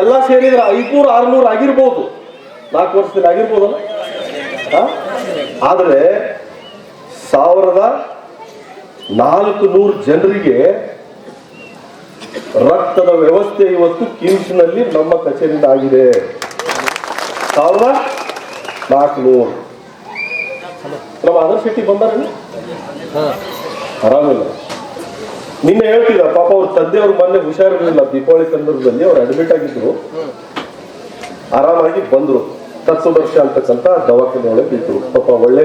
ಎಲ್ಲ ಸೇರಿದ್ರೆ ಐದ್ನೂರು ಆರ್ನೂರು ಆಗಿರ್ಬೋದು. ನಾಲ್ಕು ವರ್ಷದಲ್ಲಿ ಆಗಿರ್ಬೋದಲ್ಲ? ಆದರೆ ಸಾವಿರದ ನಾಲ್ಕು ನೂರು ಜನರಿಗೆ ರಕ್ತದ ವ್ಯವಸ್ಥೆ ಇವತ್ತು ಕಿಮ್ಸ್ನಲ್ಲಿ ನಮ್ಮ ಕಚೇರಿಯಿಂದ ಆಗಿದೆ. ಸಾವಿರದ ನಾಲ್ಕುನೂರು. ನಮ್ಮ ಆದರ್ಶ ಶೆಟ್ಟಿ ಬಂದಾರ ಆರಾಮಿಲ್ಲ. ನಿನ್ನೆ ಹೇಳ್ತಿದ್ದ, ಪಾಪ ಅವ್ರ ತಂದೆಯವ್ರ ಮೊನ್ನೆ ಹುಷಾರಿರಲಿಲ್ಲ, ದೀಪಾವಳಿ ಸಂದರ್ಭದಲ್ಲಿ ಅವ್ರು ಅಡ್ಮಿಟ್ ಆಗಿದ್ರು. ಆರಾಮಾಗಿ ಬಂದ್ರು. ವರ್ಷ ಅಂತಕ್ಕಂಥ ದವಾಖಾನೆ ಒಳಗೆ ಇದ್ರು. ಪಾಪ ಒಳ್ಳೆ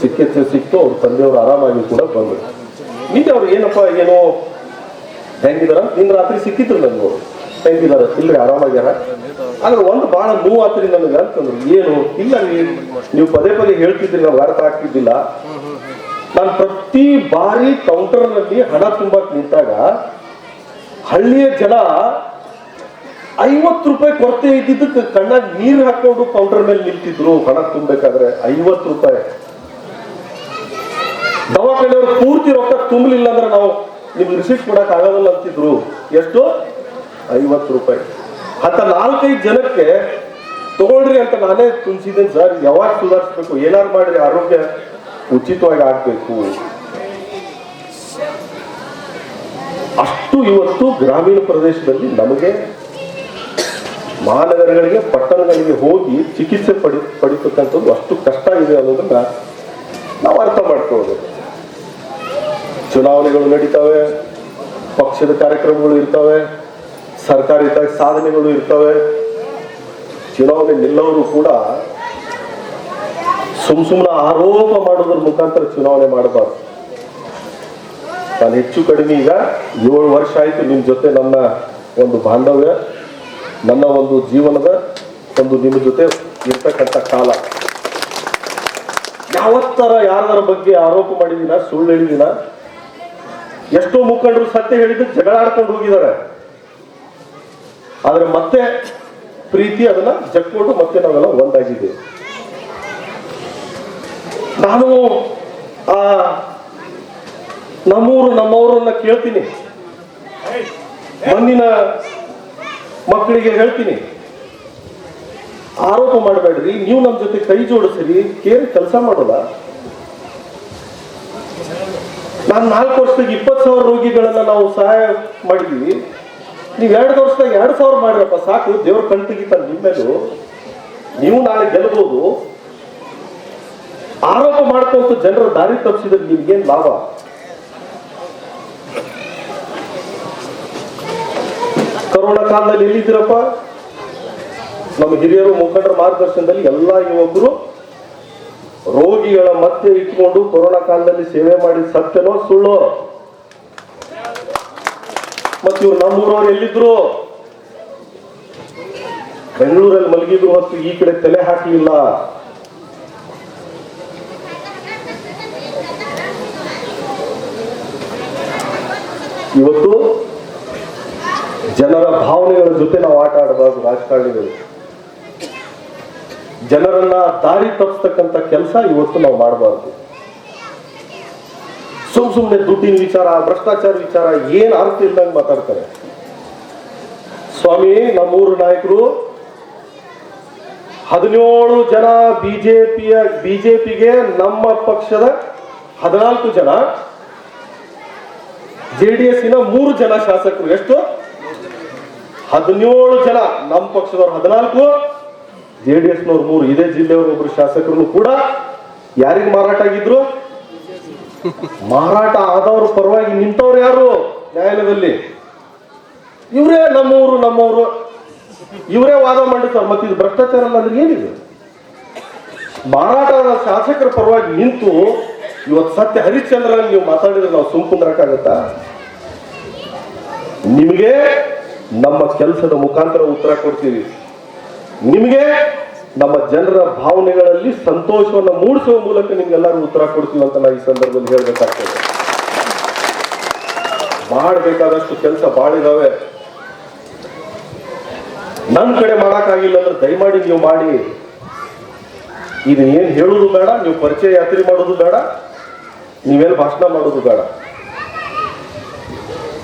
ಚಿಕಿತ್ಸೆ ಸಿಕ್ತು, ಅವ್ರ ತಂದೆಯವರು ಆರಾಮಾಗಿ ಕೂಡ ಬಂದ್ರು. ನಿನ್ನೆ ಅವ್ರು ಏನಪ್ಪ, ಏನೋ ಹೆಂಗಿದಾರ? ನಿನ್ನ ರಾತ್ರಿ ಸಿಕ್ಕಿದ್ರು ನನ್ಗೆ ಹೆಂಗಿದಾರ? ಇಲ್ರಿ ಆರಾಮಾಗ್ಯಾರ ಆದ್ರೆ ಒಂದು ಬಹಳ ನೋವು ಆತ್ರಿ ನನಗೆ ಅಂತಂದ್ರು. ಏನು? ಇಲ್ಲ, ನೀವು ಪದೇ ಪದೇ ಹೇಳ್ತಿದ್ರಿ ನಾವು ಅರ್ಥ ಆಗ್ತಿದ್ದಿಲ್ಲ. ನಾನು ಪ್ರತಿ ಬಾರಿ ಕೌಂಟರ್ನಲ್ಲಿ ಹಣ ತುಂಬಕ್ ನಿಂತಾಗ ಹಳ್ಳಿಯ ಜನ ಐವತ್ತು ರೂಪಾಯಿ ಕೊರತೆ ಇದ್ದಿದ್ದಕ್ಕೆ ಕಣ್ಣಾಗ ನೀರು ಹಾಕೊಂಡು ಕೌಂಟರ್ ಮೇಲೆ ನಿಂತಿದ್ರು ಹಣ ತುಂಬಬೇಕಾದ್ರೆ ಐವತ್ತು ರೂಪಾಯಿ. ದವಾಖಾನೆಯವರು ಪೂರ್ತಿ ರೊಕ್ಕ ತುಂಬಲಿಲ್ಲ ಅಂದ್ರೆ ನಾವು ನಿಮ್ಗೆ ರಿಸೀಟ್ ಕೊಡಕ್ ಆಗೋದಿಲ್ಲ ಅಂತಿದ್ರು. ಎಷ್ಟು? ಐವತ್ತು ರೂಪಾಯಿ. ಅಂತ ನಾಲ್ಕೈದು ಜನಕ್ಕೆ ತಗೊಳ್ರಿ ಅಂತ ನಾನೇ ತುಂಬಿಸಿದ್ದೇನೆ ಸರ್, ಯಾವಾಗ ಸುಧಾರಿಸ್ಬೇಕು, ಏನಾರು ಮಾಡ್ರಿ, ಆರೋಗ್ಯ ಉಚಿತವಾಗಿ ಆಗಬೇಕು ಅಷ್ಟು ಇವತ್ತು ಗ್ರಾಮೀಣ ಪ್ರದೇಶದಲ್ಲಿ ನಮಗೆ ಮಹಾನಗರಗಳಿಗೆ, ಪಟ್ಟಣಗಳಿಗೆ ಹೋಗಿ ಚಿಕಿತ್ಸೆ ಪಡಿ, ಪಡಿತಕ್ಕಂಥದ್ದು ಅಷ್ಟು ಕಷ್ಟ ಇದೆ ಅನ್ನೋದನ್ನ ನಾವು ಅರ್ಥ ಮಾಡ್ಕೊಳ್ಬೇಕು ಚುನಾವಣೆಗಳು ನಡೀತವೆ, ಪಕ್ಷದ ಕಾರ್ಯಕ್ರಮಗಳು ಇರ್ತವೆ, ಸರ್ಕಾರಿ ಸಾಧನೆಗಳು ಇರ್ತವೆ. ಚುನಾವಣೆ ನಿಲ್ಲವರು ಕೂಡ ಸುಮ್ ಸುಮ್ಮನೆ ಆರೋಪ ಮಾಡೋದ್ರ ಮುಖಾಂತರ ಚುನಾವಣೆ ಮಾಡಬಾರ್ದು. ನಾನು ಹೆಚ್ಚು ಕಡಿಮೆ ಈಗ ಏಳು ವರ್ಷ ಆಯ್ತು ನಿಮ್ಮ ಜೊತೆ ನನ್ನ ಒಂದು ಬಾಂಧವ್ಯ, ನನ್ನ ಒಂದು ಜೀವನದ ಒಂದು ನಿಮ್ಮ ಜೊತೆ ಇರ್ತಕ್ಕಂಥ ಕಾಲ. ಯಾವತ್ತರ ಯಾರದರ ಬಗ್ಗೆ ಆರೋಪ ಮಾಡಿದಿನ ಸುಳ್ಳು ಹೇಳಿದಿನ ಎಷ್ಟೋ ಮುಖಂಡರು ಸತ್ಯ ಹೇಳಿದ್ದು ಜಗಳ ಆಡ್ಕೊಂಡು ಹೋಗಿದ್ದಾರೆ. ಆದ್ರೆ ಮತ್ತೆ ಪ್ರೀತಿ ಅದನ್ನ ಜಕ್ಕೊಂಡು ಮತ್ತೆ ನಾವೆಲ್ಲ ಒಂದಾಗಿದ್ದೇವೆ. ನಾನು, ಆ, ನಮ್ಮೂರು, ನಮ್ಮವರನ್ನ ಕೇಳ್ತೀನಿ. ಮಣ್ಣಿನ ಮಕ್ಕಳಿಗೆ ಹೇಳ್ತೀನಿ. ಆರೋಪ ಮಾಡಬೇಡ್ರಿ, ನೀವು ನಮ್ಮ ಜೊತೆ ಕೈ ಜೋಡಿಸಿರಿ ಕೇಳಿ ಕೆಲಸ ಮಾಡೋಲ್ಲ ನಾನು ನಾಲ್ಕು ವರ್ಷದಾಗ ಇಪ್ಪತ್ತು ಸಾವಿರ ರೋಗಿಗಳನ್ನ ನಾವು ಸಹಾಯ ಮಾಡಿದೀವಿ. ನೀವು ಎರಡು ವರ್ಷದಾಗ ಎರಡು ಸಾವಿರ ಮಾಡಿರಪ್ಪ, ಸಾಕು, ದೇವ್ರ ಕಣ್ ತೆಗಿತಾನೆ ನಿಮ್ಮೇಲು. ನೀವು ನಾಳೆ ಗೆಲ್ಬೋದು. ಆರೋಪ ಮಾಡ್ಕೊಂತ ಜನರ ದಾರಿ ತಪ್ಪಿಸಿದ್ರೆ ನಿಮ್ಗೇನ್ ಲಾಭ? ಕೊರೋನಾ ಕಾಲದಲ್ಲಿ ಎಲ್ಲಿದ್ದೀರಪ್ಪ? ನಮ್ಮ ಹಿರಿಯರು ಮುಖಂಡರ ಮಾರ್ಗದರ್ಶನದಲ್ಲಿ ಎಲ್ಲಾ ಯುವಕರು ರೋಗಿಗಳ ಮತ್ತೆ ಇಟ್ಕೊಂಡು ಕೊರೋನಾ ಕಾಲದಲ್ಲಿ ಸೇವೆ ಮಾಡಿ ಸತ್ಯನೋ ಸುಳ್ಳು? ಮತ್ತು ಇವ್ರು ನಮ್ಮೂರವ್ರು ಎಲ್ಲಿದ್ರು? ಬೆಂಗಳೂರಲ್ಲಿ ಮಲಗಿದ್ರು ಹೊತ್ತು ಈ ಕಡೆ ತಲೆ ಹಾಕಲಿಲ್ಲ. ಇವತ್ತು ಜನರ ಭಾವನೆಗಳ ಜೊತೆ ನಾವು ಆಟ ಆಡಬಾರ್ದು ರಾಜಕಾರಣಿಗಳು. ಜನರನ್ನ ದಾರಿ ತಪ್ಪಿಸ್ತಕ್ಕಂಥ ಕೆಲಸ ಇವತ್ತು ನಾವು ಮಾಡಬಾರ್ದು. ಸುಮ್ ಸುಮ್ಮನೆ ದುಡ್ಡಿನ ವಿಚಾರ, ಭ್ರಷ್ಟಾಚಾರ ವಿಚಾರ, ಏನ್ ಅರ್ಥ ಇಲ್ದಂಗೆ ಮಾತಾಡ್ತಾರೆ. ಸ್ವಾಮಿ, ನಮ್ಮೂರು ನಾಯಕರು, ಹದಿನೇಳು ಜನ ಬಿಜೆಪಿಯ, ಬಿಜೆಪಿಗೆ ನಮ್ಮ ಪಕ್ಷದ ಹದಿನಾಲ್ಕು ಜನ ಜೆ ಡಿ ಎಸ್ಸಿನ ಮೂರು ಜನ ಶಾಸಕರು ಎಷ್ಟು? ಹದಿನೇಳು ಜನ. ನಮ್ಮ ಪಕ್ಷದವ್ರು ಹದಿನಾಲ್ಕು, ಜೆ ಡಿ ಎಸ್ನವ್ರು ಮೂರು. ಇದೇ ಜಿಲ್ಲೆಯವರು ಒಬ್ರು ಶಾಸಕರು ಕೂಡ ಯಾರಿಗೆ ಮಾರಾಟ ಆಗಿದ್ರು? ಮಾರಾಟ ಆದವ್ರ ಪರವಾಗಿ ನಿಂತವ್ರು ಯಾರು? ನ್ಯಾಯಾಲಯದಲ್ಲಿ. ಇವರೇ ನಮ್ಮವರು ನಮ್ಮವರು. ಇವರೇ ವಾದ ಮಾಡಿರ್ತಾರೆ ಮತ್ತೆ ಇದು ಭ್ರಷ್ಟಾಚಾರ ಅಲ್ಲ ಅಂದ್ರೆ ಏನಿದೆ? ಮಾರಾಟದ ಶಾಸಕರ ಪರವಾಗಿ ನಿಂತು ಇವತ್ತು ಸತ್ಯ ಹರಿಶ್ಚಂದ್ರ ನೀವು ಮಾತಾಡಿದ್ರೆ ನಾವು ಸುಮ್ ಕುಂದ್ರಕ್ಕಾಗತ್ತಾ? ನಿಮಗೆ ನಮ್ಮ ಕೆಲಸದ ಮುಖಾಂತರ ಉತ್ತರ ಕೊಡ್ತೀವಿ. ನಿಮಗೆ ನಮ್ಮ ಜನರ ಭಾವನೆಗಳಲ್ಲಿ ಸಂತೋಷವನ್ನು ಮೂಡಿಸುವ ಮೂಲಕ ನಿಮ್ಗೆಲ್ಲರೂ ಉತ್ತರ ಕೊಡ್ತೀವಿ ಅಂತ ನಾನು ಈ ಸಂದರ್ಭದಲ್ಲಿ ಹೇಳ್ಬೇಕಾಗ್ತದೆ. ಮಾಡಬೇಕಾದಷ್ಟು ಕೆಲಸ ಬಾಳಿದಾವೆ. ನನ್ನ ಕಡೆ ಮಾಡಕ್ಕಾಗಿಲ್ಲ ಅಂದ್ರೆ ದಯಮಾಡಿ ನೀವು ಮಾಡಿ. ಇದು ಏನು ಹೇಳುವುದು ಬೇಡ, ನೀವು ಪರಿಚಯ ಯಾತ್ರೆ ಮಾಡೋದು ಬೇಡ. ನೀವೇನು ಭಾಷಣ ಮಾಡೋದು ಬೇಡ.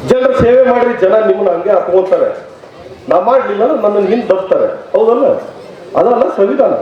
ಜನರ ಸೇವೆ ಮಾಡಿ ಜನ ನಿಮ್ಮನ್ನ ಹಂಗೆ ಹಾಕೊಂತಾರೆ ನಾ ಮಾಡ್ಲಿಲ್ಲ ನನ್ನನ್ನು ಹಿಂದೆ ದಬ್ತಾರೆ. ಹೌದಲ್ಲ? ಅದಲ್ಲ ಸಂವಿಧಾನ.